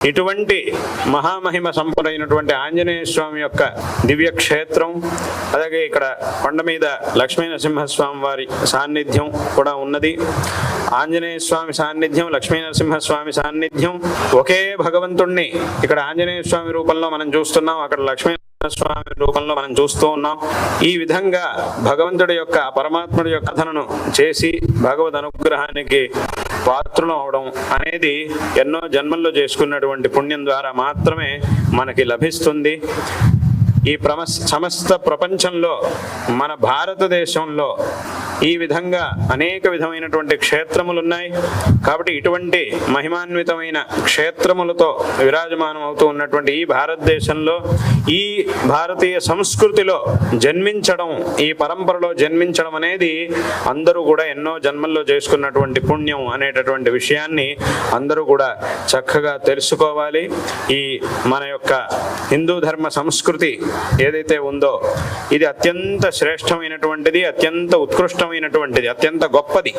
ఇటువంటి మహామహిమ సంపదైనటువంటి ఆంజనేయ స్వామి యొక్క దివ్య క్షేత్రం అలాగే ఇక్కడ కొండ మీద లక్ష్మీ నరసింహస్వామి వారి సాన్నిధ్యం కూడా ఉన్నది. ఆంజనేయ స్వామి సాన్నిధ్యం లక్ష్మీ నరసింహస్వామి సాన్నిధ్యం ఒకే భగవంతుణ్ణి ఇక్కడ ఆంజనేయ స్వామి రూపంలో మనం చూస్తున్నాం అక్కడ లక్ష్మీ స్వామి రూపంలో మనం చూస్తూ ఉన్నాం. ఈ విధంగా భగవంతుడి యొక్క పరమాత్ముడి యొక్క కథనను చేసి భగవద్ అనుగ్రహానికి పాత్రలు అవడం అనేది ఎన్నో జన్మల్లో చేసుకున్నటువంటి పుణ్యం ద్వారా మాత్రమే మనకి లభిస్తుంది. ఈ ప్రమ సమస్త ప్రపంచంలో మన భారతదేశంలో ఈ విధంగా అనేక విధమైనటువంటి క్షేత్రములు ఉన్నాయి కాబట్టి ఇటువంటి మహిమాన్వితమైన క్షేత్రములతో విరాజమానం అవుతూ ఉన్నటువంటి ఈ భారతదేశంలో ఈ భారతీయ సంస్కృతిలో జన్మించడం ఈ పరంపరలో జన్మించడం అనేది అందరూ కూడా ఎన్నో జన్మల్లో చేసుకున్నటువంటి పుణ్యం అనేటటువంటి విషయాన్ని అందరూ కూడా చక్కగా తెలుసుకోవాలి. ఈ మన యొక్క హిందూ ధర్మ సంస్కృతి ఏదైతే ఉందో ఇది అత్యంత శ్రేష్టమైనటువంటిది అత్యంత ఉత్కృష్టమైనటువంటిది అత్యంత గొప్పది.